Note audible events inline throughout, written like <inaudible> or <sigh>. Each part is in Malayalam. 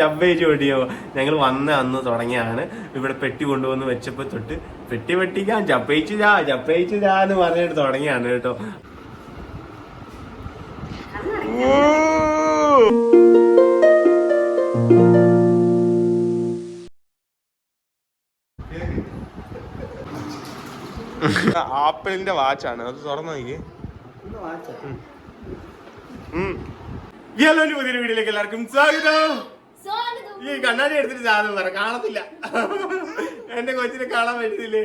ടബേജ് ഓടിയോ? ഞങ്ങൾ വന്ന അന്ന് തുടങ്ങിയാണ്. ഇവിടെ പെട്ടി കൊണ്ടുവന്ന് വെച്ചപ്പോ തൊട്ട് പെട്ടി വെട്ടിക്കാൻ ചപ്പയിച്ചു ചാ ചപ്പയിച്ചു ചാ എന്ന് പറഞ്ഞിട്ട് തുടങ്ങിയാണ് കേട്ടോ. ആപ്പിളിന്റെ വാച്ചാണ്. അത് തുറന്നു നോക്കി ഹലോ പുതിയൊരു വീഡിയോയിലേക്ക് എല്ലാവർക്കും സ്വാഗതം. ഈ കണ്ണാടി എടുത്തിട്ട് സാധനം പറ കാണത്തില്ല. എന്റെ കൊച്ചിനെ കാണാൻ പറ്റുന്നില്ലേ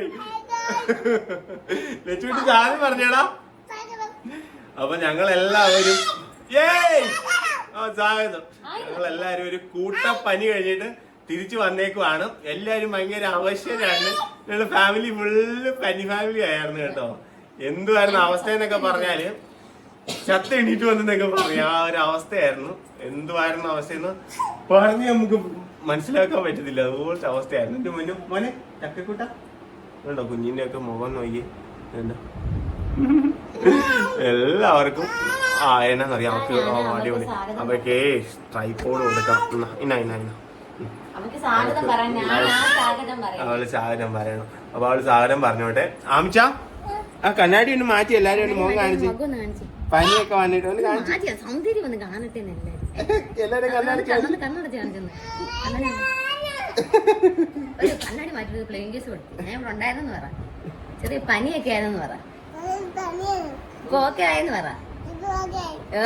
ലച്ചുവിട്ട് സാധനം പറഞ്ഞേടാ. അപ്പൊ ഞങ്ങൾ എല്ലാവരും സ്വാഗതം. ഞങ്ങൾ എല്ലാവരും ഒരു കൂട്ട പനി കഴിഞ്ഞിട്ട് തിരിച്ചു വന്നേക്കുവാണ്. എല്ലാരും ഭയങ്കര അവശ്യരാണ് ഞങ്ങളുടെ ഫാമിലി ഫുള്ള് പനി ഫാമിലി ആയിരുന്നു കേട്ടോ. എന്തുവായിരുന്നു അവസ്ഥ എന്നൊക്കെ പറഞ്ഞാൽ ചത്ത എണീറ്റ് വന്നെന്നൊക്കെ പറഞ്ഞു ആ ഒരു അവസ്ഥയായിരുന്നു. എന്തുവായിരുന്നു അവസ്ഥയെന്ന് പറഞ്ഞ് നമുക്ക് മനസ്സിലാക്കാൻ പറ്റത്തില്ല. അതുപോലത്തെ അവസ്ഥയായിരുന്നു. എന്റെ മുന്നും മോനെ ചക്കക്കൂട്ട. ഉണ്ടോ കുഞ്ഞിന്റെ ഒക്കെ മുഖം നോക്കി. എന്താ? എല്ലാവർക്കും ആ എന്നാന്നറിയാം. അവർക്ക് അടിപൊളി. അവർക്ക് ട്രൈപ്പോഡ് കൊടുക്കാം. ഇന്ന ഇന്ന ഇന്ന പറയാം. അവൾ സാധനം പറയണം. അപ്പൊ അവൾ സാധനം പറഞ്ഞോട്ടെ. ആമിച്ച ആ കണ്ണാടി ഒന്ന് മാറ്റി എല്ലാരും ഒന്ന് മുഖം കാണിച്ച്. പനിയൊക്കെ വന്നിട്ട് ഒന്ന് കാണിച്ച്. മാറ്റിയ സൗന്ദര്യം ഒന്ന് കാണട്ടെ എന്നല്ലേ എല്ലാരും കണ്ണാടി കണ്ണത് കണ്ണടച്ച് കാണിച്ചെന്ന്. കണ്ണാടി. ഒരു കണ്ണാടി മാറ്റി പ്ലെയിൻ കേസ് കൊടുത്തു. ഞാൻ ഇവിടെ ഉണ്ടായിരുന്നു പറ. ചെറിയ പനിയൊക്കെ പറ. ഓക്കെ ആയെന്ന് പറ. ഏ,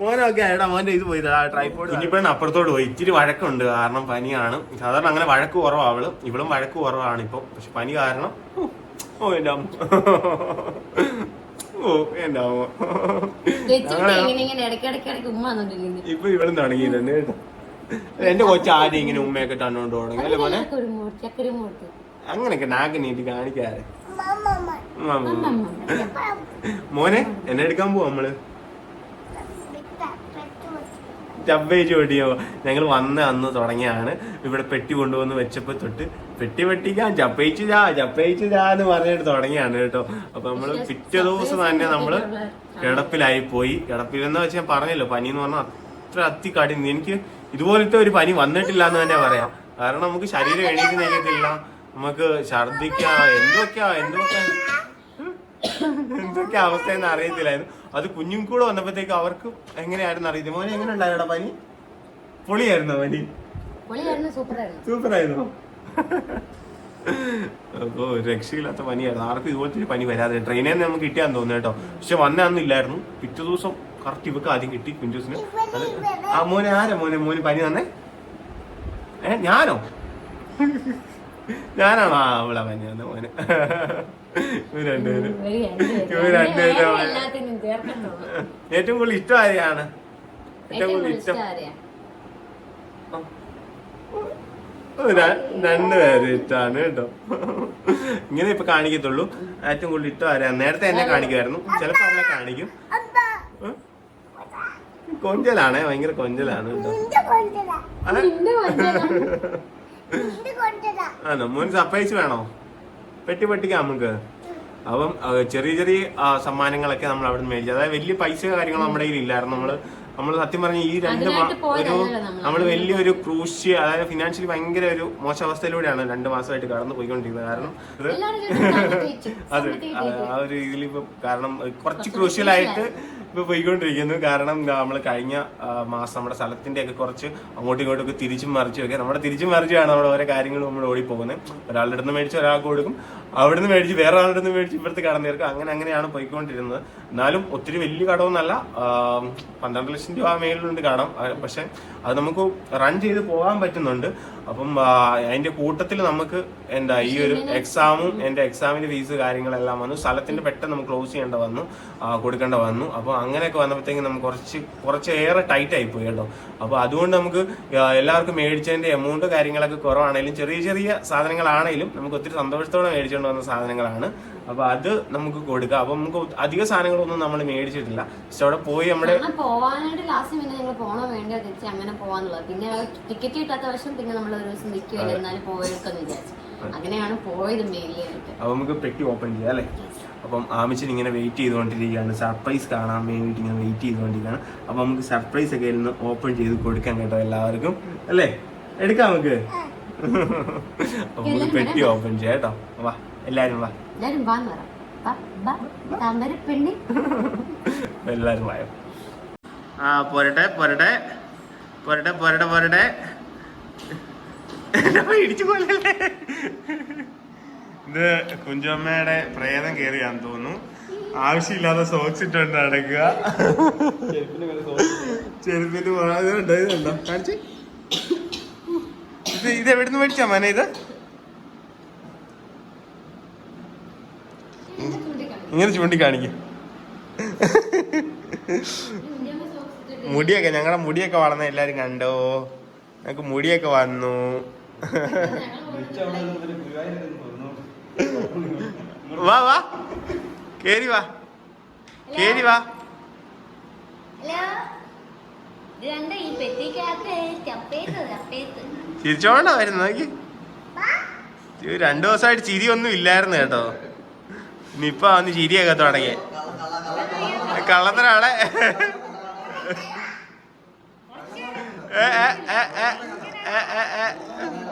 മോനൊക്കെ എടാ മോന്റെ ഇത് പോയി. ട്രൈപ്പോഡ് കുഞ്ഞിപ്പെണ്ണ് അപ്പുറത്തോട്ട് പോയി. ഇച്ചിരി വഴക്കുണ്ട്. കാരണം പനിയാണ്. സാധാരണ അങ്ങനെ വഴക്ക് കുറവാണ് അവൾ. ഇവളും വഴക്ക് കുറവാണ് ഇപ്പൊ പക്ഷെ പനി കാരണം ഓ, ഓ എന്റെ അമ്മ. ഇപ്പൊ ഇവിടെ തുടങ്ങിയിട്ടുണ്ട് കേട്ടോ. എന്റെ കൊച്ചു ആദ്യം ഇങ്ങനെ ഉമ്മയൊക്കെ തന്നോണ്ട് തുടങ്ങി അല്ലെ മോനെ? നാക്ക് നീട്ടി കാണിക്കാറ്. മോനെ എന്നെ എടുക്കാൻ പോവാ നമ്മൾ. ടബേജ് ഓടിയോ ഞങ്ങൾ വന്ന അന്ന് തുടങ്ങിയാണ്. ഇവിടെ പെട്ടി കൊണ്ടുവന്ന് വെച്ചപ്പോ തൊട്ട് പെട്ടി വെട്ടിക്കാൻ ചപ്പയിച്ചു ചാ ചപ്പയിച്ചു ചാ എന്ന് പറഞ്ഞിട്ട് തുടങ്ങിയാണ് കേട്ടോ. അപ്പൊ നമ്മൾ പിറ്റേ ദിവസം തന്നെ നമ്മൾ കിടപ്പിലായി പോയി. കിടപ്പിലെന്ന് വെച്ച് ഞാൻ പറഞ്ഞല്ലോ പനി എന്ന് പറഞ്ഞാൽ അത്ര അത്തി കഠിന എനിക്ക് ഇതുപോലത്തെ ഒരു പനി വന്നിട്ടില്ല എന്ന് തന്നെ പറയാം. കാരണം നമുക്ക് ശരീരം എണീറ്റ് നിൽക്കത്തില്ല നമുക്ക് ഛർദിക്കാ എന്തൊക്കെയാ എന്തൊക്കെയാ എന്തൊക്കെ അവസ്ഥയെന്ന് അറിയത്തില്ലായിരുന്നു. അത് കുഞ്ഞും കൂടെ വന്നപ്പോഴത്തേക്ക് അവർക്ക് എങ്ങനെയായിരുന്നു അറിയത് മോനെ എങ്ങനെ ഉണ്ടായിരുന്ന പനി? പൊളിയായിരുന്നോ പനി? സൂപ്പർ സൂപ്പറായിരുന്നു. സൂപ്പറായിരുന്നു? അപ്പോ രക്ഷയില്ലാത്ത പനിയായിരുന്നു ആർക്കും ഇതുപോലത്തെ ഒരു പനി വരാതെ. ട്രെയിനിൽ നിന്ന് നമുക്ക് കിട്ടിയാന്ന് തോന്നുന്നു കേട്ടോ. പക്ഷെ വന്നാന്നില്ലായിരുന്നു പിറ്റേ ദിവസം കറക്റ്റ് ഇവക്ക് ആദ്യം കിട്ടി കുഞ്ചൂസിന്. അത് ആ മോനെ ആരാ മോനെ? മോന് പനി തന്നെ ഏ ഞാനോ? ഞാനാണോ? ആ അവളെ പനി തന്നെ മോനെ. രണ്ടുപേരും. ഏറ്റവും കൂടുതൽ ഇഷ്ടം ആരെയാണ്? ഏറ്റവും കൂടുതൽ ഇഷ്ടം. രണ്ടുപേരും ഇഷ്ടമാണ് കേട്ടോ. ഇങ്ങനെ ഇപ്പൊ കാണിക്കത്തുള്ളൂ. ഏറ്റവും കൂടുതൽ ഇഷ്ടം ആരാ നേരത്തെ എന്നെ കാണിക്കുമായിരുന്നു. ചിലപ്പോ അവളെ കാണിക്കും. കൊഞ്ചലാണ് ഭയങ്കര കൊഞ്ചലാണ് കേട്ടോ. ആ? മോൻ സർപ്രൈസ് വേണോ? പെട്ടി പെട്ടിക്കാം നമുക്ക്. അപ്പം ചെറിയ ചെറിയ സമ്മാനങ്ങളൊക്കെ നമ്മൾ അവിടെ നിന്ന് മേടിച്ചു. അതായത് വലിയ പൈസ കാര്യങ്ങൾ നമ്മുടെ കയ്യിൽ ഇല്ലായിരുന്നു. നമ്മൾ നമ്മൾ സത്യം പറഞ്ഞ ഈ രണ്ട് ഒരു. നമ്മൾ വലിയൊരു ക്രൂശ്യ അതായത് ഫിനാൻഷ്യലി ഭയങ്കര ഒരു മോശാവസ്ഥയിലൂടെയാണ് രണ്ട് മാസമായിട്ട് കടന്നു പോയിക്കൊണ്ടിരിക്കുന്നത്. കാരണം <laughs> അതെ ആ- ഒരു ഇതിലിപ്പോ കാരണം കുറച്ച് ക്രൂഷ്യലായിട്ട് ഇപ്പൊ പോയിക്കൊണ്ടിരിക്കുന്നു. കാരണം നമ്മൾ കഴിഞ്ഞ മാസം നമ്മുടെ സ്ഥലത്തിന്റെ ഒക്കെ കുറച്ച് അങ്ങോട്ടും ഇങ്ങോട്ടും ഒക്കെ തിരിച്ചും മറിച്ചും ഒക്കെ നമ്മുടെ തിരിച്ചും മറിച്ചാണ് നമ്മുടെ ഓരോ കാര്യങ്ങളും നമ്മൾ ഓടിപ്പോകുന്നത്. ഒരാളുടെ അടുത്ത് മേടിച്ച് ഒരാൾക്ക് കൊടുക്കും. അവിടുന്ന് മേടിച്ച് വേറെ ആളുടെ നിന്ന് മേടിച്ച് ഇവിടുത്തെ കടന്നു തീർക്കും. അങ്ങനെ അങ്ങനെയാണ് പോയിക്കൊണ്ടിരുന്നത്. എന്നാലും ഒത്തിരി വലിയ കടമൊന്നല്ല. പന്ത്രണ്ട് ലക്ഷം രൂപ മേലിലുണ്ട് കടം. പക്ഷെ അത് നമുക്ക് റൺ ചെയ്ത് പോകാൻ പറ്റുന്നുണ്ട്. അപ്പം അതിന്റെ കൂട്ടത്തിൽ നമുക്ക് എന്താ ഈ ഒരു എക്സാമും എന്റെ എക്സാമിന്റെ ഫീസ് കാര്യങ്ങളെല്ലാം വന്നു. സ്ഥലത്തിന്റെ പെട്ടെന്ന് നമുക്ക് ക്ലോസ് ചെയ്യേണ്ട വന്നു. കൊടുക്കേണ്ട വന്നു. അപ്പോൾ അങ്ങനെയൊക്കെ വന്നപ്പോഴത്തേക്കും നമുക്ക് കുറച്ച് കുറച്ച് ഏറെ ടൈറ്റ് ആയി പോയി കേട്ടോ. അപ്പോൾ അതുകൊണ്ട് നമുക്ക് എല്ലാവർക്കും മേടിച്ചതിന്റെ എമൗണ്ട് കാര്യങ്ങളൊക്കെ കുറവാണെങ്കിലും ചെറിയ ചെറിയ സാധനങ്ങളാണെങ്കിലും നമുക്ക് ഒത്തിരി സന്തോഷത്തോടെ മേടിച്ചുകൊണ്ട് വന്ന സാധനങ്ങളാണ്. അപ്പോൾ അത് നമുക്ക് കൊടുക്കുക അപ്പോൾ നമുക്ക് അധിക സാധനങ്ങളൊന്നും നമ്മൾ മേടിച്ചിട്ടില്ല. പക്ഷെ അവിടെ പോയി നമ്മുടെ പോവാനായിട്ട് ലാസ്റ്റ് പിന്നെ ഞങ്ങൾ പോകണോ വേണ്ടത് അങ്ങനെ പോവാന്നുള്ളത്. പിന്നെ ടിക്കറ്റ് കിട്ടാത്ത വർഷം പിന്നെ നമ്മൾ ഒരു ദിവസം നിൽക്കുമല്ലോ എന്നാലും പോയെടുക്കാന്ന് വിചാരിച്ചു. അങ്ങനെയാണ് പോയത് അപ്പോൾ നമുക്ക് പെട്ടി ഓപ്പൺ ചെയ്യാം അല്ലേ? അപ്പം ആമിച്ചൻ ഇങ്ങനെ വെയിറ്റ് ചെയ്തുകൊണ്ടിരിക്കുകയാണ്. സർപ്രൈസ് കാണാൻ വേണ്ടിയിട്ട് ഇങ്ങനെ വെയിറ്റ് ചെയ്തുകൊണ്ടിരിക്കുകയാണ്. അപ്പം നമുക്ക് സർപ്രൈസ് ഒക്കെ ഇരുന്ന് ഓപ്പൺ ചെയ്ത് കൊടുക്കാൻ കേട്ടോ എല്ലാവർക്കും. അല്ലേ? എടുക്കാം നമുക്ക്. അപ്പം നമുക്ക് പെട്ടി ഓപ്പൺ ചെയ്യാം കേട്ടോ. വാ എല്ലാവരും വാ. എല്ലാരും വാ, വായോ. ആ പോരട്ടെ പോരട്ടെ. പോരട്ടെ പോരട്ടെ പോരട്ടെ. ഇത് കുഞ്ചമ്മയുടെ പ്രേതം കയറിയാന്ന് തോന്നുന്നു. ആവശ്യമില്ലാതെ സോക്സ് ഇട്ടുണ്ട് നടക്കുക. ചെരുപ്പിന് ഇത് ഇത് എവിടുന്ന് മേടിച്ചാ മന ഇത്? ഇങ്ങനെ ചൂണ്ടിക്കാണിക്കും. മുടിയൊക്കെ ഞങ്ങളുടെ മുടിയൊക്കെ വളർന്ന എല്ലാരും കണ്ടോ? ഞങ്ങക്ക് മുടിയൊക്കെ വന്നു. വാ വാ. കേറി വാ. കേറി വാ. വരുന്നു ചിരിച്ചോണ്ടാ വരുന്നത് നോക്കി. രണ്ടു ദിവസമായിട്ട് ചിരി ഒന്നും ഇല്ലായിരുന്നു കേട്ടോ. ഇനി ഇപ്പൊ വന്ന് ചിരിയൊക്കെ തുടങ്ങി. കള്ളത്തരാളെ ഏ, ഏ, ഏ, ഏ, ഏ, ഏ,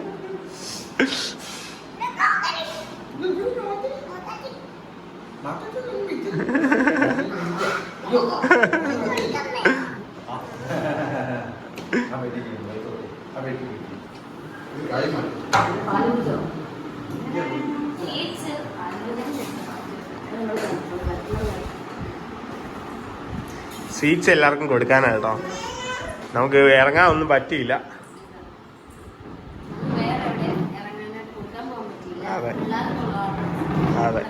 സ്വീറ്റ്സ് എല്ലാവർക്കും കൊടുക്കാനാണ് നമുക്ക് ഇറങ്ങാൻ ഒന്നും പറ്റിയില്ല അതെ. അതെ.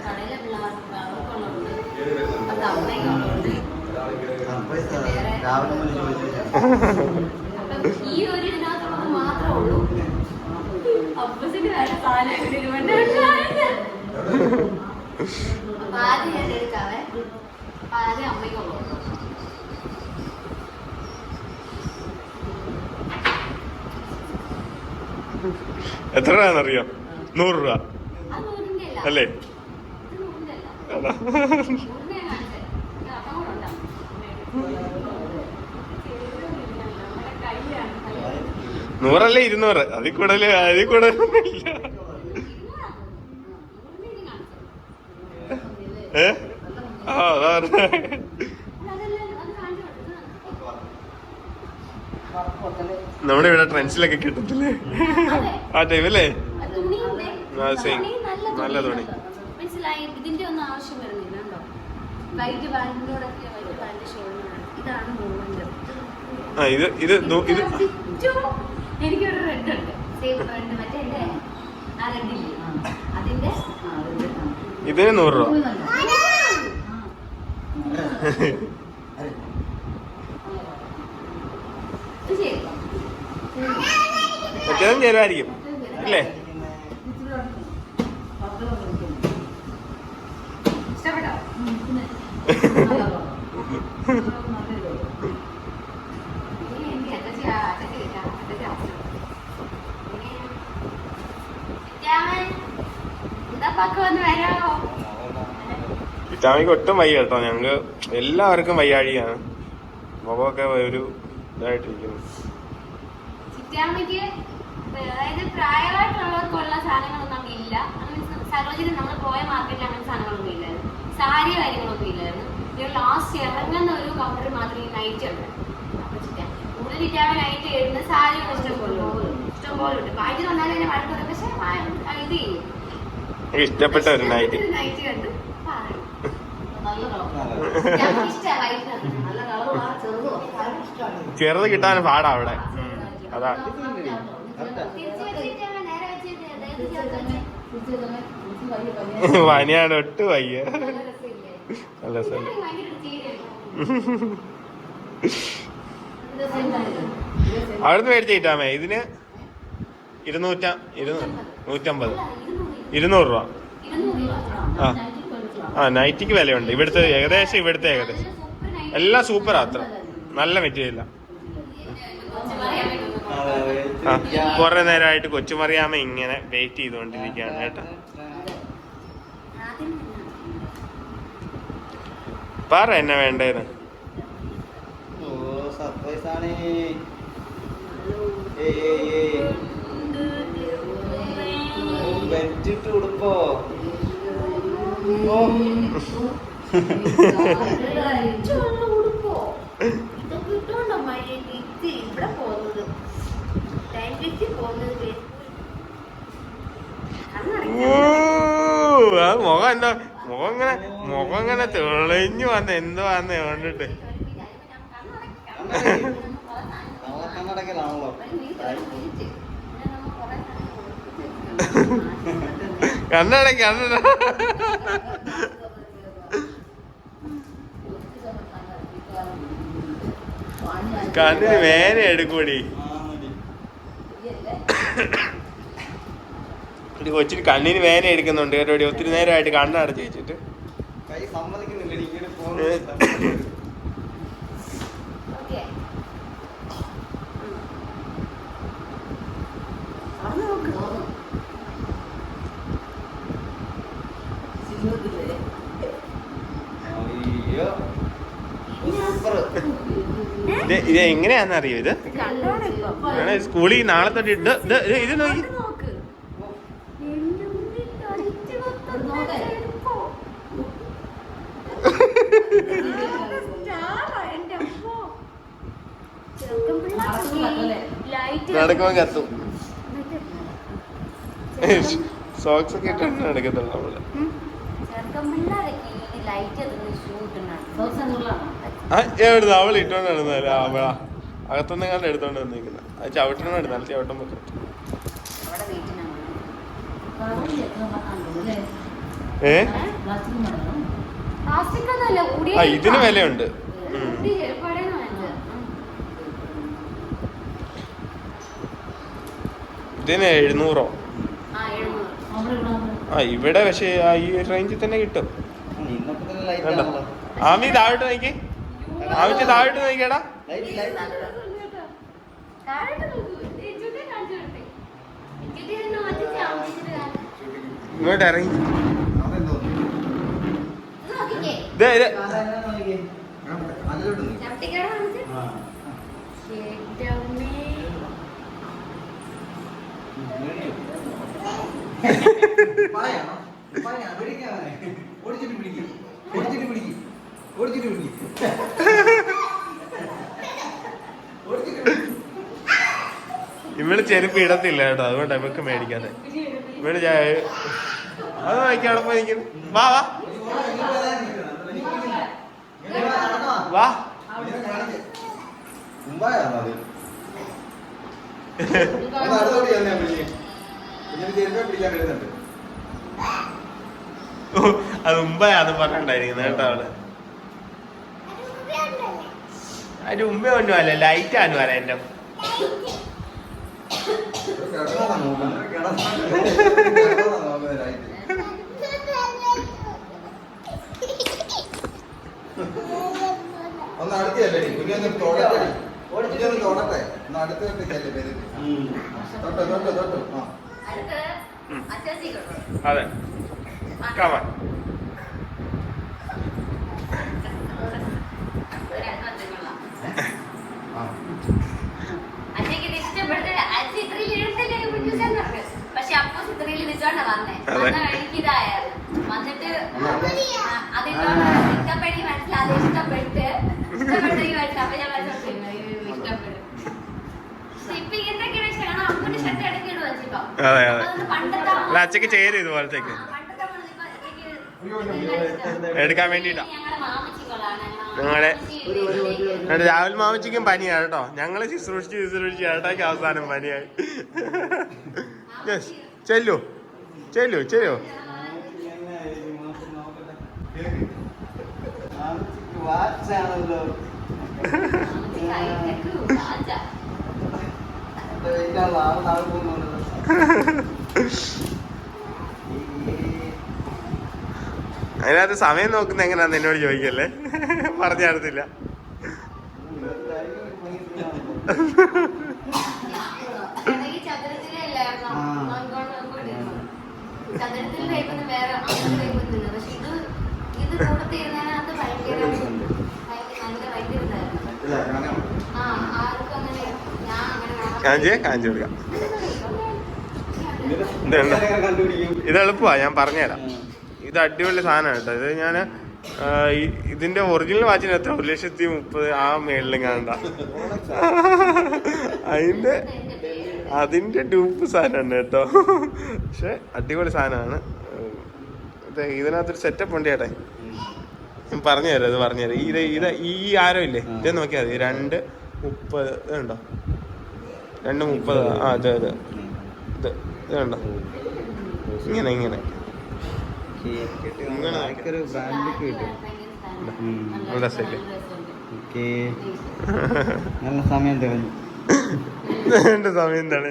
അമ്മയ്ക്കുള്ളൂ എത്ര രൂപയാണെന്നറിയോ? നൂറ് രൂപ. അല്ല? നൂറല്ലേ ഇരുന്നൂറ്? അതിൽ കൂടുതൽ അതിൽ കൂടുതൽ ഏ? ആ അതാ പറഞ്ഞെ. നമ്മുടെ ഇവിടെ ട്രെൻസിലൊക്കെ കിട്ടത്തില്ലേ? ആ ടൈമല്ലേ അല്ലേ same. നല്ല തുണി. മനസ്സിലായി? ഇതിന്റെ ഒന്നും ആവശ്യം വരുന്നില്ല കേട്ടോ. വൈറ്റ് വൈറ്റ് ഇതാണ് മൂവ്മെന്റ് ആ ഇത് ഇത് ഇത് എനിക്കൊരു റെഡ് ഉണ്ട്. റെഡ് മറ്റേ എന്റെ ആ റെഡ് ഇല്ലേ? അതിന്റെ ഇതിന് നൂറ് രൂപ ഇത് ശരി മറ്റേതും ചേരുമായിരിക്കും അല്ലേ ഇഷ്ടപ്പെട്ടോ ഇനി എനിക്ക് അത്തച്ചി ആ- അത്തച്ചി കിട്ടാം. അത്തച്ചി അവസരം. ഇനി ചിറ്റാമൻ, എന്താ പക്ക വന്ന് അല്ലേ? വിറ്റാമിക്ക് ഒട്ടും വയ്യ കേട്ടോ. ഞങ്ങൾ എല്ലാവർക്കും വയ്യാഴിയാണ് മുഖമൊക്കെ ഒരു ഇതായിട്ടിരിക്കുന്നു. അതായത് പ്രായമായിട്ടുള്ളവർക്കുള്ള സാധനങ്ങളൊന്നും അവിടെ ഇല്ല. സരോജിനി നമ്മൾ പോയ മാർക്കറ്റിൽ അങ്ങനെ സാധനങ്ങളൊന്നും ഇല്ലായിരുന്നു. സാരി കാര്യങ്ങളൊന്നും ഇല്ലായിരുന്നു. ഒരു ലാസ്റ്റ് ഇറങ്ങുന്ന ഒരു കൗണ്ടർ മാത്രമേ നൈറ്റ് ഉണ്ട്. കൂടുതൽ ചിറ്റാമ്മ നൈറ്റ് ഇടുന്ന സാരി ഇഷ്ടം പോലെ. ഇഷ്ടം പോലെ ഉണ്ട്. ബാക്കി വന്നാലും എന്നെ വഴക്ക് പറയും പക്ഷെ ഇത് ചെയ്യും ഇഷ്ടപ്പെട്ട ഒരു നൈറ്റ് നൈറ്റ് കണ്ട്. ചെറുത് കിട്ടാൻ പാടാ അവിടെ. അതാ. തിരിച്ച് ഒട്ട് വയ്യ നല്ല? രസമുണ്ടായിരുന്നു. അവിടുന്ന് മേടിച്ച കിട്ടാമേ ഇതിന് ഇരുന്നൂറ്റ ഇരുന്നൂ നൂറ്റമ്പത് ഇരുന്നൂറ്. രൂപ. ആ ആ നൈറ്റിക്ക് വിലയുണ്ട് ഇവിടുത്തെ ഏകദേശം ഇവിടുത്തെ ഏകദേശം എല്ലാം സൂപ്പർ അത്ര നല്ല മെറ്റീരിയലാ ആ കുറെ നേരമായിട്ട് കൊച്ചുമറിയാമ ഇങ്ങനെ വെയിറ്റ് ചെയ്തുകൊണ്ടിരിക്കുകയാണ് കേട്ടോ. പറ എന്നെ വേണ്ടേന്ന്? ഉടുപ്പോ? ഇതൊക്കെ ഇട്ടോണ്ടോ ഇവിടെ പോകുന്നത് ടൈം ഫിഫ്റ്റി പോകുന്നത് ഊ, ആ മുഖം എന്താ? മുഖം ഇങ്ങനെ മുഖം ഇങ്ങനെ തെളിഞ്ഞു വന്ന. എന്തോ വന്ന് കണ്ടിട്ട്? കണ്ണടക്ക് കണ്ണട. കണ്ണിന് വേന എടുക്കൂടി ഒരു കൊച്ചിന് കണ്ണിന് വേന എടുക്കുന്നുണ്ട്. കേട്ടോ ഒത്തിരി നേരമായിട്ട് കണ്ണടച്ച് വെച്ചിട്ട് ഇത് ഇത് എങ്ങനെയാന്ന് അറിയോ ഇത് വേണേ സ്കൂളിൽ നാളെ തൊട്ട് ഇത് ഇത് നോക്കി. നടക്കുമ്പോൾ കത്തും. സോക്സ് ഒക്കെ ഇട്ടാണ് നടക്കത്തുള്ളൂ നമ്മൾ. എവിടുന്ന്? അവൾ ഇട്ടോണ്ട് നടന്നാൽ അവളാ അകത്തുനിന്ന് കണ്ട് എടുത്തോണ്ട് വന്നിരിക്കുന്നത് അത് ചവിട്ടണം എടുത്താൽ ചവിട്ടം വെക്കും. ഏ? ആ ഇതിന് വിലയുണ്ട്. ഇതിന് എഴുന്നൂറോ? ആ ഇവിടെ പക്ഷേ ഈ റേഞ്ചിൽ തന്നെ കിട്ടും. ആമി താഴോട്ട് നോക്കി ആമിച്ച് താഴോട്ട് നോക്കിയടാ. ഇങ്ങോട്ട് ഇറങ്ങി. ഓടിച്ചിട്ട് പിടിക്കും. ഓടിച്ചിട്ട് പിടിക്കും. ഓടിച്ചിട്ട് പിടിക്കും ഓടിച്ചിട്ട് പിടിക്കും ഇവൾ ചെരുപ്പ് ഇടത്തില്ല കേട്ടോ അതുകൊണ്ട് ഇവക്ക് മേടിക്കാതെ ഇവൾ അത് നോക്കി അവിടെ പോയി വാ വാ. അത് പിടിക്കാൻ അത് പറഞ്ഞിട്ടുണ്ടായിരിക്കുന്നത് കേട്ടോ അവൾ. അതിന്റെ മുമ്പേ ഒന്നും അല്ല ലൈറ്റ് ആണ് വരാൻ എന്റെ ഒന്ന് അടുത്തല്ലേ കുഞ്ഞൊന്ന് തൊടട്ടെ കുഞ്ഞൊന്ന് തൊടട്ടെ. ഒന്ന് അടുത്തോട്ട് ചെല്ലേ പേര്? തൊട്ട് തൊട്ട് തൊട്ട്. ആ. അടുത്ത് അതെ. കമാൻ ഒരു അഞ്ച് കൊള്ളാം. ആ അച്ഛക്ക് ഇത് ഇഷ്ടപ്പെട്ട് അച്ഛൻ ഇത്രയും എഴുത്തില്ലേ കുഞ്ഞുസെന്ന് പറഞ്ഞു പക്ഷെ അപ്പൂസ് ഇത്രയും ഇതിട്ടോണ്ടാ വന്നേ. അതെ. വന്ന വഴിക്ക് ഇതായിരുന്നു വന്നിട്ട് ആ, അതിട്ടോണ്ട് ഇഷ്ടപ്പെടി മനസ്സിലായി അത് ഇഷ്ടപ്പെട്ട് ഇഷ്ടപ്പെട്ടെങ്കിൽ മനസ്സിലായി അപ്പൊ ഞാൻ മനസ്സിലാക്കി ഇഷ്ടപ്പെട്ടു പക്ഷെ ഇപ്പൊ ഇങ്ങനത്തെ വെച്ച് കാരണം ഷർട്ട് ഇടയ്ക്ക് ഇടുക വെച്ചിപ്പോ അതെ, അതെ. പണ്ടത്തെ അല്ല അച്ഛക്ക് ചേരും ഇതുപോലത്തേക്ക്. എടുക്കാൻ വേണ്ടിട്ടാ. ഞങ്ങളെ രാഹുൽ മാമച്ചിക്കും പനിയാണ് കേട്ടോ. ഞങ്ങൾ ശുശ്രൂഷിച്ച് ശുശ്രൂഷിച്ച് ഏട്ടാക്കി അവസാനം പനിയായി. യെസ് ചെല്ലു. ചെല്ലു ചെല്ലു. അതിനകത്ത് സമയം നോക്കുന്ന എങ്ങനെയാന്ന് എന്നോട് ചോദിക്കല്ലേ? പറഞ്ഞു തരത്തില്ല ഈ ചതുരത്തിലല്ലായിരുന്നോ ആ. നോക്കിക്കൊണ്ട് നോക്കിക്കൊണ്ടിരുന്നു. വേറെ പക്ഷെ ഇത് ഇത് കൂടത്തിരുന്നതിനകത്ത് ഭയങ്കര ഭയങ്കര നല്ല ഭയങ്കര ഇതായിരുന്നു ഇല്ല കാണാൻ ആ ആർക്കും അങ്ങനെ ഞാൻ അങ്ങനെ കാഞ്ചി കൊടുക്കാം ഇത് ഞാൻ പറഞ്ഞുതരാം. ഇത് അടിപൊളി സാധനമാണ് കേട്ടോ. ഇത് ഞാൻ ഇതിന്റെ ഒറിജിനൽ വാച്ചിന് എത്ര? ഒരു ലക്ഷത്തി മുപ്പത് ആ മേളിലും കാണണ്ട അതിന്റെ അതിന്റെ ഡൂപ്പ് സാധനമാണ് കേട്ടോ. പക്ഷെ അടിപൊളി സാധനമാണ്. ഇത് ഇതിനകത്തൊരു സെറ്റപ്പ് ഉണ്ട് ചേട്ടേ. ഞാൻ പറഞ്ഞുതരാം ഇത് പറഞ്ഞുതരാം. ഇത് ഇത് ഈ ആരോ ഇല്ലേ? ഇത് നോക്കിയാൽ മതി. രണ്ട് മുപ്പത് ഇതുണ്ടോ രണ്ട് മുപ്പത് ആ അതെ അതെ ഇത് ഇത് കണ്ടോ? ഇങ്ങനെ ഇങ്ങനെ. നല്ല രസമില്ലേ? നല്ല സമയം തെളിഞ്ഞു. എന്റെ സമയം എന്താണ്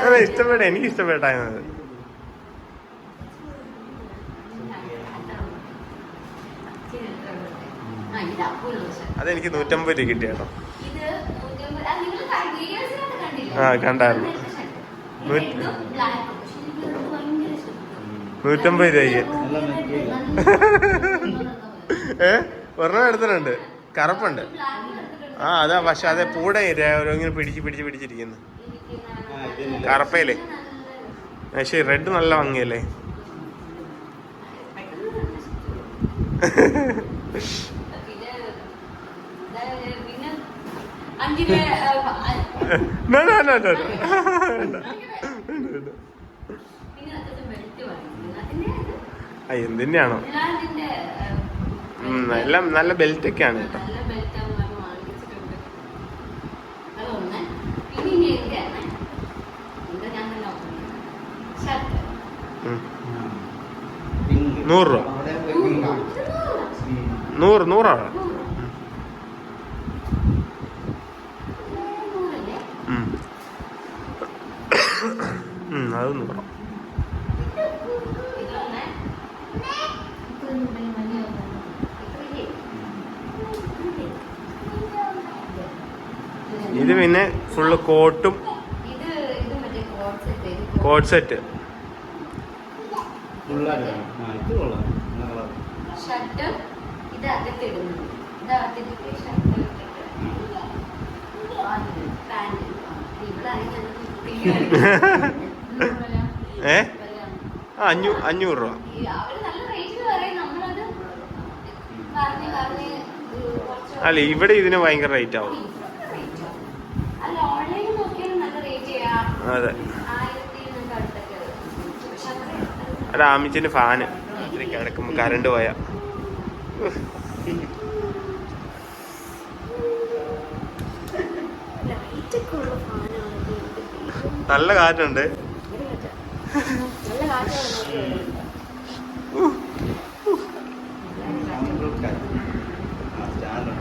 അതെ ഇഷ്ടപ്പെട്ട എനിക്ക് ഇഷ്ടപ്പെട്ടായിരുന്നത്. അതെനിക്ക് നൂറ്റമ്പത് രൂപ കിട്ടി കേട്ടോ. ഇത് നൂറ്റമ്പത്- ആ, കണ്ടായിരുന്നു. നൂറ്റമ്പത് രൂപയ്ക്ക് ഏ? ഒരെണ്ണം എടുത്തിട്ടുണ്ട്. കറുപ്പുണ്ട്. ആ അതാ പക്ഷെ അതെ പൂടെ ഇങ്ങനെ പിടിച്ച് പിടിച്ച് പിടിച്ചിരിക്കുന്നു. കറുപ്പയില്ലേ പക്ഷെ റെഡ് നല്ല ഭംഗിയല്ലേ? <laughs> എന്തിനാണോ എന്തിന്റെയാണോ? എല്ലാം നല്ല ബെൽറ്റ് ഒക്കെയാണ് കേട്ടോ നല്ല ബെൽറ്റ് നമ്മൾ വാങ്ങിച്ചിട്ടുണ്ട് അതൊന്ന് പിന്നെ ഇനി എന്താണ് ഇത് ഞാൻ തന്നെ ഷർട്ട് ഉം. പിങ്ക്. നൂറ് രൂപ. നൂറ് നൂറാണ്. അത് നൂറാ ഇതൊന്ന് ഇതൊന്നും വലിയ വലിയ ഒന്നല്ല. ഇത്രയേ. ഇത് പിന്നെ ഫുള്ള് കോട്ടും കോട്ട് സെറ്റ് ഏ? അഞ്ഞൂ അഞ്ഞൂറ് രൂപ. അല്ല ഇവിടെ ഇതിന് ഭയങ്കര റേറ്റ് ആവും അല്ല ഓൺലൈനിൽ നോക്കിയാലും നല്ല റേറ്റ് ചെയ്യാം അതെ. അല്ല ആമിച്ചിന്റെ ഫാന് രാത്രി കിടക്കുമ്പോ കറണ്ട് പോയാ. നല്ല കാറ്റുണ്ട്.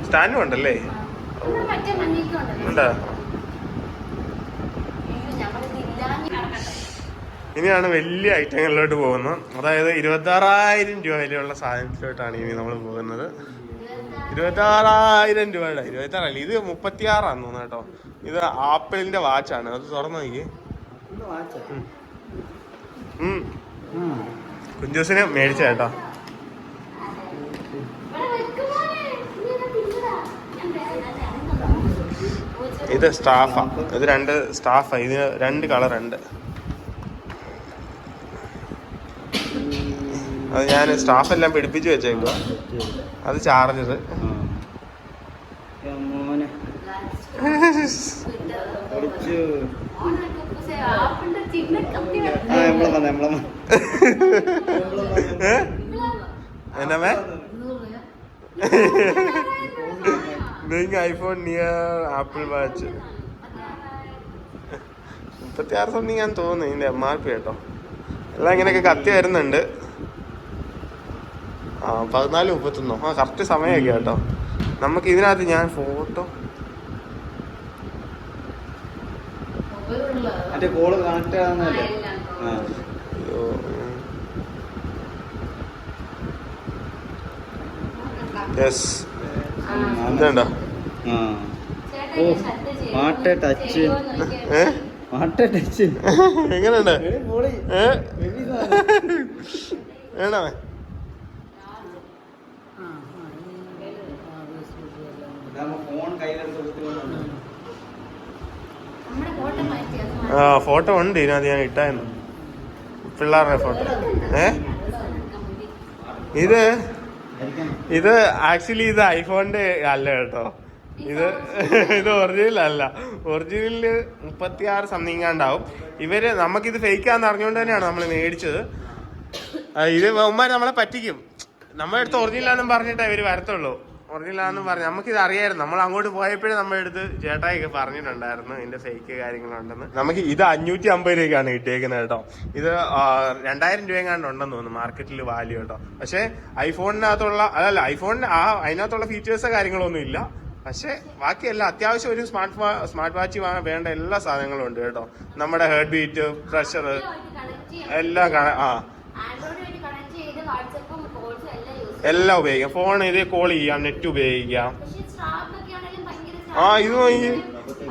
സ്റ്റാൻഡ് ഉണ്ടല്ലോ? ഉണ്ടോ? ഇനിയാണ് വലിയ ഐറ്റങ്ങളിലോട്ട് പോകുന്നത്. അതായത് ഇരുപത്തി ആറായിരം രൂപ വിലയുള്ള സാധനത്തിലോട്ടാണ് ഇനി നമ്മൾ പോകുന്നത്. ഇരുപത്തി ആറായിരം രൂപയുടെ ഇരുപത്തി ആറല്ല ഇത് മുപ്പത്തി ആറാന്ന് തോന്നുന്നു കേട്ടോ. ഇത് ആപ്പിളിന്റെ വാച്ചാണ് അത് തുറന്നു നോക്കി. കുഞ്ചൂസിന് മേടിച്ച കേട്ടോ. ഇത് സ്റ്റാഫാ. ഇത് രണ്ട് സ്റ്റാഫാ. ഇതിന് രണ്ട് കളർ അത് ഞാൻ സ്റ്റാഫ് എല്ലാം പിടിപ്പിച്ച് വെച്ചേക്കുക അത് ചാർജർ എമ്പളം വന്നു. ഐഫോൺ നിയർ ആപ്പിൾ വാച്ച് മുപ്പത്തി ആറ് സംതിങ് ഞാൻ തോന്നുന്നു ഇതിന്റെ എം ആർ പി കേട്ടോ. എല്ലാം ഇങ്ങനെയൊക്കെ കത്തി വരുന്നുണ്ട്. പതിനാല് മുപ്പത്തൊന്നോ. ആ കറക്റ്റ് സമയമൊക്കെ കേട്ടോ നമുക്ക് ഇതിനകത്ത് ഞാൻ ഫോട്ടോ മറ്റേ കോൾ കണക്ട് ഓ, ടച്ച് <laughs> എങ്ങനെയുണ്ട്? ഏ? <laughs> വേണോ ഫോൺ കയ്യിലെടുത്ത് നമ്മുടെ ഫോട്ടോ മാറ്റി അത് ആ ഫോട്ടോ ഉണ്ട് ഇതിനകത്ത് ഞാൻ ഇട്ടായിരുന്നു. പിള്ളേരുടെ ഫോട്ടോ. ഏ? ഇത് ഇത് ആക്ച്വലി ഇത് ഐഫോണിന്റെ അല്ല കേട്ടോ. ഇത് ഇത് ഒറിജിനൽ അല്ല. ഒറിജിനലിൽ മുപ്പത്തി ആറ് സംതിങ് ആണ്ടാവും. ഇവർ നമുക്കിത് ഫേക്കാന്ന് അറിഞ്ഞുകൊണ്ട് തന്നെയാണ് നമ്മൾ മേടിച്ചത്. ഇത് ഉമ്മാർ നമ്മളെ പറ്റിക്കും. നമ്മളെടുത്ത് അടുത്ത് ആണെന്ന് പറഞ്ഞിട്ടേ ഇവർ വരത്തുള്ളൂ. ഒറിജിനലാണെന്നും പറഞ്ഞു. നമുക്കിത് അറിയായിരുന്നു. നമ്മൾ അങ്ങോട്ട് പോയപ്പോഴും നമ്മുടെ അടുത്ത് ചേട്ടായി പറഞ്ഞിട്ടുണ്ടായിരുന്നു ഇതിന്റെ ഫേക്ക് കാര്യങ്ങളുണ്ടെന്ന്. നമുക്ക് ഇത് അഞ്ഞൂറ്റി അമ്പത് രൂപയ്ക്കാണ് കിട്ടിയേക്കുന്നത് കേട്ടോ. ഇത് രണ്ടായിരം രൂപ എങ്ങാണ്ട് ഉണ്ടെന്ന് തോന്നുന്നു മാർക്കറ്റിൽ വാല്യൂ കേട്ടോ. പക്ഷേ ഐഫോണിനകത്തുള്ള അതല്ല ഐഫോണിന് ആ അതിനകത്തുള്ള ഫീച്ചേഴ്സ് കാര്യങ്ങളൊന്നും ഇല്ല. പക്ഷേ ബാക്കിയെല്ലാം അത്യാവശ്യം ഒരു സ്മാർട്ട് സ്മാർട്ട് വാച്ച് വേണ്ട എല്ലാ സാധനങ്ങളും ഉണ്ട് കേട്ടോ. നമ്മുടെ ഹെർട്ട് ബീറ്റ് പ്രഷർ എല്ലാം ആ. എല്ലാം ഉപയോഗിക്കാം. ഫോൺ ഇത് കോൾ ചെയ്യാം നെറ്റ് ഉപയോഗിക്കാം. ആ ഇത് ഇത്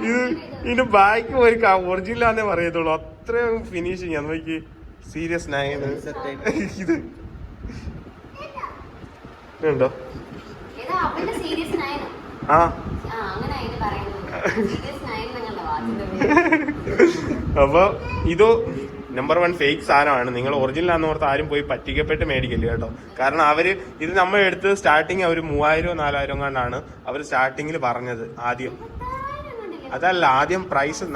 ഇത് ഇതിന്റെ ബാക്ക് ഒരു ഒറിജിനൽ ആണെന്നേ പറയത്തുള്ളൂ. അത്രയും ഫിനിഷിങ് ആണ്. നോക്കി സീരിയസ് നായത് ഇത്. ഉണ്ടോ ആ. <laughs> അപ്പൊ ഇത് നമ്പർ വൺ ഫേക്ക് സാധനമാണ്. നിങ്ങൾ ഒറിജിനൽ ആണെന്ന് ഓർത്ത് ആരും പോയി പറ്റിക്കപ്പെട്ട് മേടിക്കില്ല കേട്ടോ. കാരണം അവർ ഇത് നമ്മൾ എടുത്ത് സ്റ്റാർട്ടിങ് അവർ മൂവായിരോ നാലായിരം കണ്ടാണ് അവർ സ്റ്റാർട്ടിങ്ങിൽ പറഞ്ഞത് ആദ്യം. അതല്ല ആദ്യം പ്രൈസ്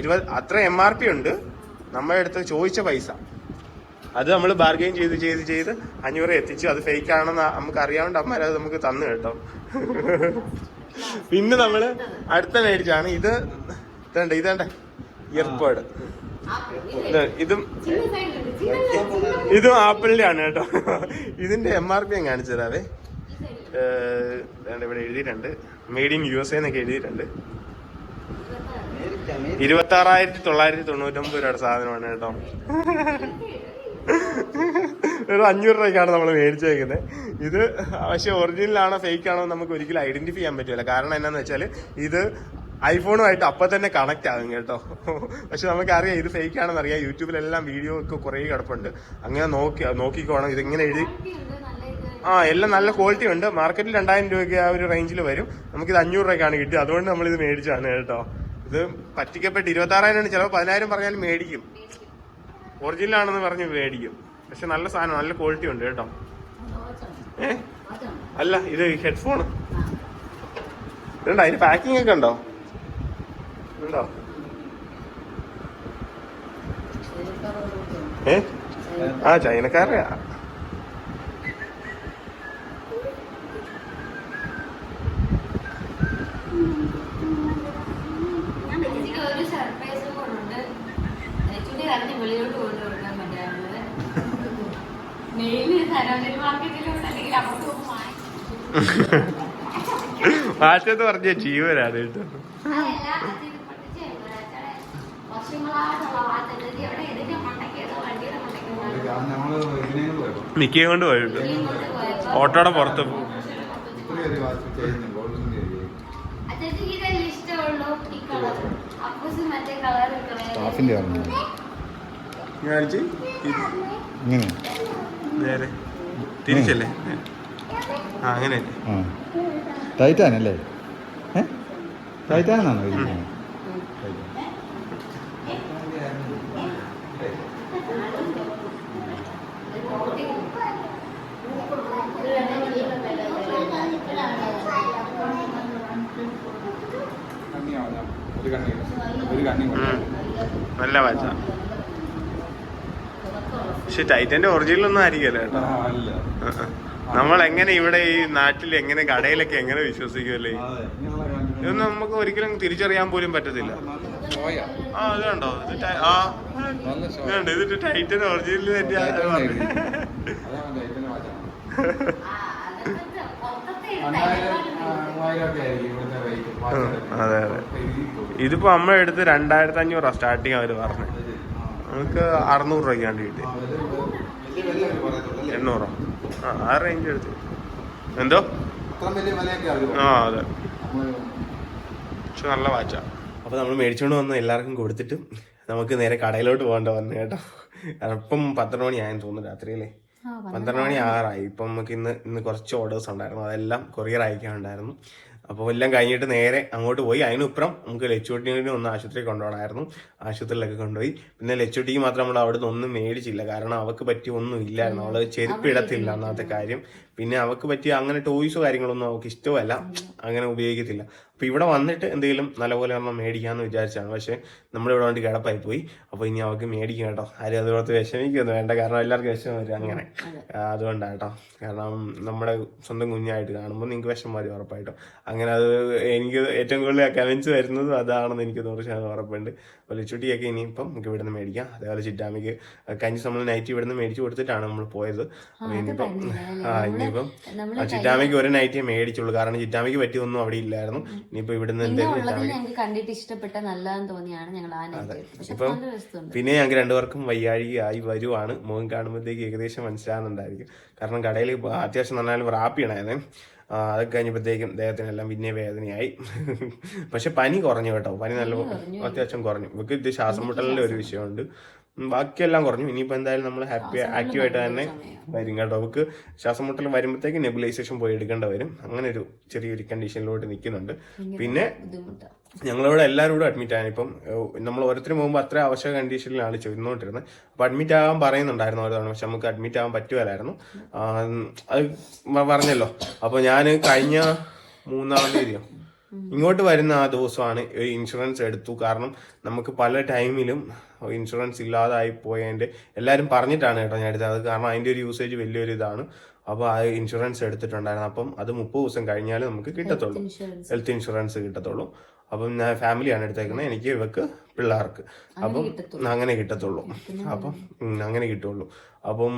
ഇരുപത് അത്ര എം ആർ പി ഉണ്ട്. നമ്മുടെ അടുത്ത് ചോദിച്ച പൈസ. അത് നമ്മൾ ബാർഗെയിൻ ചെയ്ത് ചെയ്ത് ചെയ്ത് അഞ്ഞൂറ് എത്തിച്ചു. അത് ഫേക്ക് ആണെന്ന് നമുക്ക് അറിയാവുന്ന അമ്മ അത് നമുക്ക് തന്നു കേട്ടോ. പിന്നെ നമ്മൾ അടുത്ത മേടിച്ചാണ്. ഇത് ഇതണ്ട ഇതണ്ട ഇയർപോഡ് ഇത് ഇതും ആപ്പിളിന്റെ ആണ് കേട്ടോ. ഇതിന്റെ എം ആർ പി ഞാൻ കാണിച്ചു തരാവേ. ഇവിടെ എഴുതിയിട്ടുണ്ട്. മെയ്ഡ് ഇൻ യു എസ് എന്നൊക്കെ എഴുതിയിട്ടുണ്ട്. ഇരുപത്തി ആറായിരത്തി തൊള്ളായിരത്തി തൊണ്ണൂറ്റൊമ്പത് രൂപയുടെ സാധനമാണ് കേട്ടോ. ഒരു അഞ്ഞൂറ് രൂപയ്ക്കാണ് നമ്മൾ മേടിച്ചേക്കുന്നത്. ഇത് പക്ഷെ ഒറിജിനലാണോ ഫേക്ക് ആണോ നമുക്ക് ഒരിക്കലും ഐഡന്റിഫൈ ചെയ്യാൻ പറ്റില്ല. കാരണം എന്നാന്ന് വെച്ചാൽ ഇത് ഐഫോണുമായിട്ട് അപ്പൊ തന്നെ കണക്ട് ആകും കേട്ടോ. പക്ഷെ നമുക്കറിയാം ഇത് ഫേക്ക് ആണെന്ന് അറിയാം. യൂട്യൂബിലെല്ലാം വീഡിയോ ഒക്കെ കുറേ കിടപ്പുണ്ട്. അങ്ങനെ നോക്കി നോക്കിക്കോണം. ഇതിങ്ങനെ എഴുതി ആ എല്ലാം നല്ല ക്വാളിറ്റി ഉണ്ട്. മാർക്കറ്റിൽ രണ്ടായിരം രൂപയ്ക്ക് ആ ഒരു റേഞ്ചിൽ വരും. നമുക്കിത് അഞ്ഞൂറ് രൂപയ്ക്കാണ് കിട്ടിയത് അതുകൊണ്ട് നമ്മൾ ഇത് മേടിച്ചാണ് കേട്ടോ. ഇത് പറ്റിക്കപ്പെട്ട് ആറായിരം ചിലപ്പോൾ പതിനായിരം പറഞ്ഞാലും മേടിക്കും. ഒറിജിനൽ ആണെന്ന് പറഞ്ഞ് മേടിക്കും. പക്ഷെ നല്ല സാധനം നല്ല ക്വാളിറ്റി ഉണ്ട് കേട്ടോ. ഏ? അല്ല ഇത് ഹെഡ്ഫോൺ ഇതുണ്ടോ. അതിന് പാക്കിംഗ് ഒക്കെ ഉണ്ടോ? ഉണ്ടോ? ഏ? ആ ചൈനക്കാരെയാ മാറ്റത്ത് പറഞ്ഞ ജീവനാണ് കേട്ടോ അതല്ല, അത് ഇത് പൊട്ടിച്ച് ഒരാഴ്ചയുടെ വർഷങ്ങളായിട്ടുള്ള വാർത്ത എവിടെ ഇതിന്റെ മണ്ടയ്ക്കേതോ വണ്ടിയുടെ മണ്ടയ്ക്കേതോ നമ്മൾ ഇതിനെ പോയപ്പോ നിക്കയും കൊണ്ട് പോയിട്ട് ഇത്രയും കൊണ്ട് പോയപ്പോ ഓട്ടോടെ പുറത്ത് പോകും സ്റ്റാഫിന്റെ നേരെ. തിരിച്ചല്ലേ? ആ അങ്ങനെ ആ. ടൈറ്റാൻ അല്ലേ ഏ ടൈറ്റാൻ എന്നാണോ ഇരിക്കുന്നത് ഒരു കണ്ണി ഒരു കണ്ണി ഉം. നല്ല വാച്ച. പക്ഷെ ടൈറ്റന്റെ ഒറിജിനൽ ഒന്നും ആയിരിക്കല്ലോ കേട്ടോ. നമ്മൾ എങ്ങനെ ഇവിടെ ഈ നാട്ടിൽ എങ്ങനെ കടയിലൊക്കെ എങ്ങനെ വിശ്വസിക്കുമല്ലേ ഇതൊന്നും നമുക്ക് ഒരിക്കലും തിരിച്ചറിയാൻ പോലും പറ്റത്തില്ല. ആ ഇത് കണ്ടോ? ഇത് ആ. ഇതുണ്ട്. ഇത് ടൈറ്റൻ ഒറിജിനൽ തന്നെ അതെ അതെ ഇതിപ്പോ അമ്മ എടുത്ത് രണ്ടായിരത്തി അഞ്ഞൂറാ സ്റ്റാർട്ടിങ് അവർ പറഞ്ഞത് നമുക്ക് അറുന്നൂറ് രൂപയ്ക്കാണ്ട് കിട്ടി? എണ്ണൂറോ? ആ ആ റേഞ്ച് എടുത്ത്. എന്തോ? ആ അതെ. പക്ഷെ നല്ല വാച്ചാ. അപ്പൊ നമ്മൾ മേടിച്ചോണ്ട് വന്ന് എല്ലാവർക്കും കൊടുത്തിട്ട് നമുക്ക് നേരെ കടയിലോട്ട് പോകേണ്ട വന്നു കേട്ടോ. ഇപ്പം പന്ത്രണ്ട് മണി ആയെന്ന് തോന്നുന്നു രാത്രിയിലെ. പന്ത്രണ്ട് മണി ആറായി. ഇപ്പം നമുക്ക് ഇന്ന് ഇന്ന് കുറച്ച് ഓർഡേഴ്സ് ഉണ്ടായിരുന്നു. അതെല്ലാം കൊറിയർ അയക്കാനുണ്ടായിരുന്നു. അപ്പോൾ എല്ലാം കഴിഞ്ഞിട്ട് നേരെ അങ്ങോട്ട് പോയി. അതിനുപ്പുറം നമുക്ക് ലച്ചുവട്ടിനെ ഒന്ന് ആശുപത്രി കൊണ്ടുപോകണമായിരുന്നു. ആശുപത്രിയിലൊക്കെ കൊണ്ടുപോയി. പിന്നെ ലച്ചുവട്ടിക്ക് മാത്രം നമ്മൾ അവിടെ നിന്ന് ഒന്നും മേടിച്ചില്ല. കാരണം അവക്ക് പറ്റിയ ഒന്നും ഇല്ലായിരുന്നു. അവൾ ചെരുപ്പ് ഇടത്തില്ല അന്നത്തെ കാര്യം. പിന്നെ അവക്ക് പറ്റിയ അങ്ങനെ ടോയ്സോ കാര്യങ്ങളൊന്നും അവൾക്ക് ഇഷ്ടമല്ല. അങ്ങനെ ഉപയോഗിക്കത്തില്ല. അപ്പൊ ഇവിടെ വന്നിട്ട് എന്തെങ്കിലും നല്ലപോലെ അമ്മ മേടിക്കാന്ന് വിചാരിച്ചാണ്. പക്ഷെ നമ്മളിവിടെ വേണ്ടി കിടപ്പായി പോയി അപ്പൊ ഇനി അവൾക്ക് മേടിക്കും കേട്ടോ. ആരും അതുപോലത്തെ വിഷമിക്കുന്നു വേണ്ട. കാരണം എല്ലാവർക്കും വിഷമം വരും അങ്ങനെ. അതുകൊണ്ടാണ് കേട്ടോ. കാരണം നമ്മുടെ സ്വന്തം കുഞ്ഞായിട്ട് കാണുമ്പോൾ നിങ്ങൾക്ക് വിഷമം വരും ഉറപ്പായിട്ടും. അങ്ങനെ അത് എനിക്ക് ഏറ്റവും കൂടുതൽ കമൻസ് വരുന്നത് അതാണെന്ന് എനിക്ക് നൂറ് ശതമാനം ഉറപ്പുണ്ട്. അപ്പോൾ ലിച്ചുട്ടിയൊക്കെ ഇനിയിപ്പം നമുക്ക് ഇവിടുന്ന് മേടിക്കാം. അതേപോലെ ചിറ്റാമിക്ക് കഞ്ഞി നമ്മൾ നൈറ്റ് ഇവിടുന്ന് മേടിച്ചു കൊടുത്തിട്ടാണ് നമ്മൾ പോയത്. അപ്പോൾ ഇനിയിപ്പം ആ ഇനിയിപ്പം ചിറ്റാമിക്ക് ഒരു നൈറ്റേ മേടിച്ചുള്ളൂ. കാരണം ചിറ്റാമിക്ക് പറ്റിയൊന്നും അവിടെ ഇല്ലായിരുന്നു. ഇനിയിപ്പോൾ ഇവിടുന്ന് നിന്ന് എന്തെങ്കിലും കണ്ടിട്ട് ഇഷ്ടപ്പെട്ട നല്ലതെന്ന് തോന്നിയാണ് ഞങ്ങൾ ഇപ്പം പിന്നെ ഞങ്ങൾക്ക് രണ്ടുപേർക്കും വയ്യാഴിക ആയി വരുവാണ്. മുഖം കാണുമ്പോഴത്തേക്ക് ഏകദേശം മനസ്സിലാകുന്നുണ്ടായിരിക്കും. കാരണം കടയിൽ അത്യാവശ്യം നന്നായാലും റാപ്പിയാണ് അതൊക്കെ കഴിഞ്ഞപ്പോഴത്തേക്കും ദേഹത്തിനെല്ലാം പിന്നെ വേദനയായി. പക്ഷെ പനി കുറഞ്ഞു കേട്ടോ. പനി നല്ല അത്യാവശ്യം കുറഞ്ഞു. ഇവർക്ക് ഇത് ശ്വാസം മുട്ടലിന്റെ ഒരു വിഷയമുണ്ട്. ബാക്കിയെല്ലാം കുറഞ്ഞു. ഇനിയിപ്പോൾ എന്തായാലും നമ്മൾ ഹാപ്പി ആക്റ്റീവായിട്ട് തന്നെ വരും കേട്ടോ. നമുക്ക് ശ്വാസം മുട്ടൽ വരുമ്പോഴത്തേക്ക് നെബുലൈസേഷൻ പോയി എടുക്കേണ്ട വരും. അങ്ങനെ ഒരു ചെറിയൊരു കണ്ടീഷനിലോട്ട് നിൽക്കുന്നുണ്ട് പിന്നെ ഞങ്ങളിവിടെ എല്ലാവരും കൂടെ അഡ്മിറ്റ് ആണ്. ഇപ്പം നമ്മൾ ഓരോരുത്തരും പോകുമ്പോൾ അത്ര ആവശ്യ കണ്ടീഷനിലാണ് ചെന്നുകൊണ്ടിരുന്നത് അപ്പൊ അഡ്മിറ്റ് ആകാൻ പറയുന്നുണ്ടായിരുന്നു ഓരോ തവണ. പക്ഷെ നമുക്ക് അഡ്മിറ്റ് ആകാൻ പറ്റുമല്ലായിരുന്നു ആ, അത് പറഞ്ഞല്ലോ. അപ്പൊ ഞാൻ കഴിഞ്ഞ മൂന്നാം തീയതിയോ? ഇങ്ങോട്ട് വരുന്ന ആ ദിവസമാണ് ഇൻഷുറൻസ് എടുത്തു. കാരണം നമുക്ക് പല ടൈമിലും ഇൻഷുറൻസ് ഇല്ലാതായി പോയതിന്റെ എല്ലാവരും പറഞ്ഞിട്ടാണ് കേട്ടോ ഞാൻ എടുത്തത്. അത് കാരണം അതിന്റെ ഒരു യൂസേജ് വലിയൊരു ഇതാണ്. അപ്പോൾ ആ ഇൻഷുറൻസ് എടുത്തിട്ടുണ്ടായിരുന്നു. അപ്പം അത് മുപ്പത് ദിവസം കഴിഞ്ഞാൽ നമുക്ക് കിട്ടത്തുള്ളൂ. ഹെൽത്ത് ഇൻഷുറൻസ് കിട്ടത്തുള്ളൂ. അപ്പം ഞാൻ ഫാമിലിയാണ് എടുത്തേക്കുന്നത് എനിക്ക് ഇവക്ക് പിള്ളേർക്ക്. അപ്പം അങ്ങനെ കിട്ടത്തുള്ളൂ. അപ്പം അങ്ങനെ കിട്ടുള്ളൂ. അപ്പം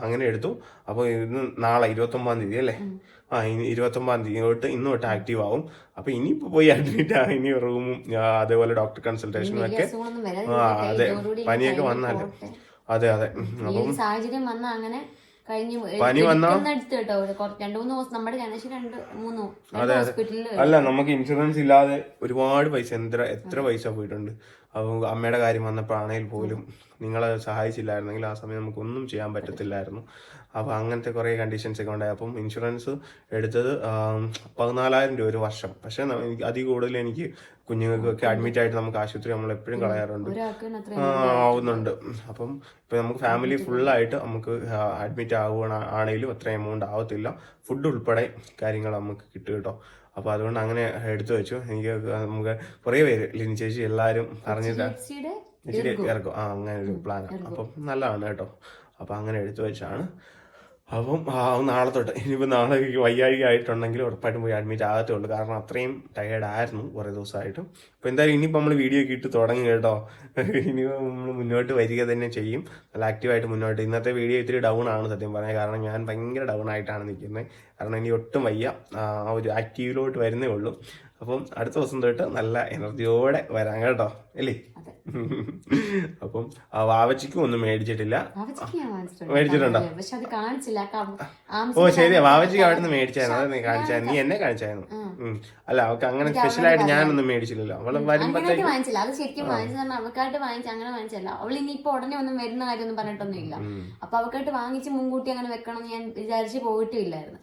അങ്ങനെ എടുത്തു. അപ്പോൾ ഇന്ന് നാളെ ഇരുപത്തൊമ്പതാം തീയതി അല്ലേ? ആ ഇനി ഇരുപത്തൊമ്പതാം തീയതി തൊട്ട് ഇന്ന് തൊട്ട് ആക്റ്റീവ് ആവും. അപ്പൊ ഇനിയിപ്പോ പോയി അഡ്മിറ്റ് ആ ഇനി റൂമും അതേപോലെ ഡോക്ടർ കൺസൾട്ടേഷനും ഒക്കെ. ആ അതെ. പനിയൊക്കെ വന്നാലും. അതെ അതെ. അപ്പം സാഹചര്യം വന്ന അങ്ങനെ കഴിഞ്ഞു പനി വന്നാ- എടുത്ത് കേട്ടോ. ഒരു കുറ- രണ്ട് മൂന്ന് ദിവസം. നമ്മുടെ ചങ്ങനാശ്ശേരി രണ്ട് മൂന്ന് രണ്ട് ഹോസ്പിറ്റലിൽ അല്ല നമുക്ക് ഇൻഷുറൻസ് ഇല്ലാതെ ഒരുപാട് പൈസ എത്ര എത്ര പൈസ പോയിട്ടുണ്ട്. അപ്പം അമ്മയുടെ കാര്യം വന്നപ്പോഴാണെങ്കിൽ പോലും നിങ്ങളെ സഹായിച്ചില്ലായിരുന്നെങ്കിൽ ആ സമയം നമുക്കൊന്നും ചെയ്യാൻ പറ്റത്തില്ലായിരുന്നു. അപ്പോൾ അങ്ങനത്തെ കുറേ കണ്ടീഷൻസ് ഒക്കെ ഉണ്ടായി. അപ്പം ഇൻഷുറൻസ് എടുത്തത് പതിനാലായിരം രൂപ ഒരു വർഷം. പക്ഷേ അതിൽ കൂടുതൽ എനിക്ക് കുഞ്ഞുങ്ങൾക്കൊക്കെ അഡ്മിറ്റ് ആയിട്ട് നമുക്ക് ആശുപത്രി നമ്മൾ എപ്പോഴും കളയാറുണ്ട്. ആവുന്നുണ്ട്. അപ്പം ഇപ്പം നമുക്ക് ഫാമിലി ഫുള്ളായിട്ട് നമുക്ക് അഡ്മിറ്റ് ആവുകയാണ് ആണെങ്കിലും അത്ര എമൗണ്ട് ആവത്തില്ല. ഫുഡ് ഉൾപ്പെടെ കാര്യങ്ങൾ നമുക്ക് കിട്ടും കേട്ടോ. അപ്പൊ അതുകൊണ്ട് അങ്ങനെ എടുത്തു വെച്ചു. എനിക്ക് നമുക്ക് കുറേ പേര് ലിനി ചേച്ചി എല്ലാവരും പറഞ്ഞിട്ട് ഇറക്കും. ആ അങ്ങനെ ഒരു പ്ലാനാണ് അപ്പം നല്ലതാണ് കേട്ടോ. അപ്പൊ അങ്ങനെ എടുത്തു വെച്ചാണ്. അപ്പം നാളെ തൊട്ട്. ഇനിയിപ്പോൾ നാളെ വയ്യാഴിക ആയിട്ടുണ്ടെങ്കിൽ ഉറപ്പായിട്ടും പോയി അഡ്മിറ്റ് ആകത്തേ ഉള്ളൂ. കാരണം അത്രയും ടയേർഡ് ആയിരുന്നു കുറേ ദിവസമായിട്ടും. അപ്പോൾ എന്തായാലും ഇനിയിപ്പോൾ നമ്മൾ വീഡിയോ ഒക്കെ ഇട്ട് തുടങ്ങി കേട്ടോ. ഇനി നമ്മൾ മുന്നോട്ട് വരിക തന്നെ ചെയ്യും. നല്ല ആക്റ്റീവായിട്ട് മുന്നോട്ട്. ഇന്നത്തെ വീഡിയോ ഇത്തിരി ഡൗൺ ആണ് സത്യം പറഞ്ഞാൽ. കാരണം ഞാൻ ഭയങ്കര ഡൗൺ ആയിട്ടാണ് നിൽക്കുന്നത് കാരണം ഇനി ഒട്ടും വയ്യ. ആ ഒരു ആക്റ്റീവിലോട്ട് വരുന്നേ ഉള്ളൂ. അപ്പം അടുത്ത ദിവസം തൊട്ട് നല്ല എനർജിയോടെ വരാം കേട്ടോ അല്ലേ? <laughs> അപ്പം ആ വാവച്ചിക്കും ഒന്നും മേടിച്ചിട്ടില്ല. മേടിച്ചിട്ടുണ്ടോ? ഓ ശരി ശരിയാ. വാവച്ചിക്ക് അവിടെ നിന്ന് മേടിച്ചായിരുന്നു. നീ കാണിച്ചായിരുന്നു നീ എന്നെ കാണിച്ചായിരുന്നു. അല്ല അവൾക്ക് അങ്ങനെ സ്പെഷ്യൽ ആയിട്ട് ഞാനൊന്നും മേടിച്ചില്ലല്ലോ. അവൾ വരുമ്പോഴത്തേക്ക് വാങ്ങിച്ചില്ല. അത് ശരിക്കും വാങ്ങിച്ചു പറഞ്ഞാൽ അവക്കായിട്ട് വാങ്ങിച്ച് അങ്ങനെ വാങ്ങിച്ചല്ല. അവൾ ഇനിയിപ്പോ ഉടനെ ഒന്നും വരുന്ന കാര്യമൊന്നും പറഞ്ഞിട്ടൊന്നും ഇല്ല അപ്പൊ അവക്കായിട്ട് വാങ്ങിച്ച് മുൻകൂട്ടി അങ്ങനെ വെക്കണം ഞാൻ വിചാരിച്ച് പോയിട്ടില്ലായിരുന്നു.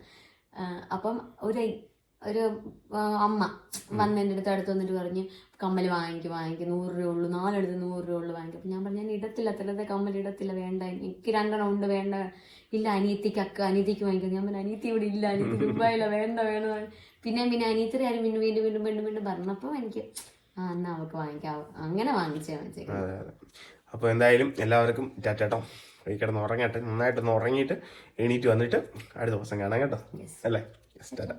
ആ, അപ്പം ഒരു ഒരു അമ്മ വന്ന് എന്റെ അടുത്ത് അടുത്ത് വന്നിട്ട് പറഞ്ഞ് കമ്മൽ വാങ്ങിക്കും വാങ്ങിക്കും നൂറ് രൂപ ഉള്ളൂ നാലെടുത്ത് നൂറ് രൂപ ഉള്ളൂ വാങ്ങിക്കും. അപ്പം ഞാൻ പറഞ്ഞു ഞാൻ ഇടത്തില്ല അത്രത്തെ കമ്മൽ ഇടത്തില്ല വേണ്ട എനിക്ക് രണ്ടെണ്ണം ഉണ്ട് വേണ്ട. ഇല്ല അനിയത്തിക്ക് അക്ക അനിയത്തിക്ക് വാങ്ങിക്കും. ഞാൻ പറഞ്ഞു അനിയത്തി ഇവിടെ ഇല്ല അനിയത്തി ദുബായില്ല വേണ്ട വേണ്ട. വേണ്ട." പിന്നെ പിന്നെ അനിയത്തി ആരും വീണ്ടും വീണ്ടും വീണ്ടും വീണ്ടും വീണ്ടും പറഞ്ഞപ്പോൾ എനിക്ക് ആ എന്നാ അവൾക്ക് വാങ്ങിക്കാം അങ്ങനെ വാങ്ങിച്ചേ വാങ്ങിച്ചേക്കാം അതെ അതെ. അപ്പൊ എന്തായാലും എല്ലാവർക്കും ടാറ്റാട്ടോ കിടന്ന് ഉറങ്ങട്ടെ നന്നായിട്ടൊന്ന് ഉറങ്ങിയിട്ട് എണീറ്റ് വന്നിട്ട് അടുത്ത ദിവസം കാണാം കേട്ടോ. അല്ലേ? ടാറ്റ.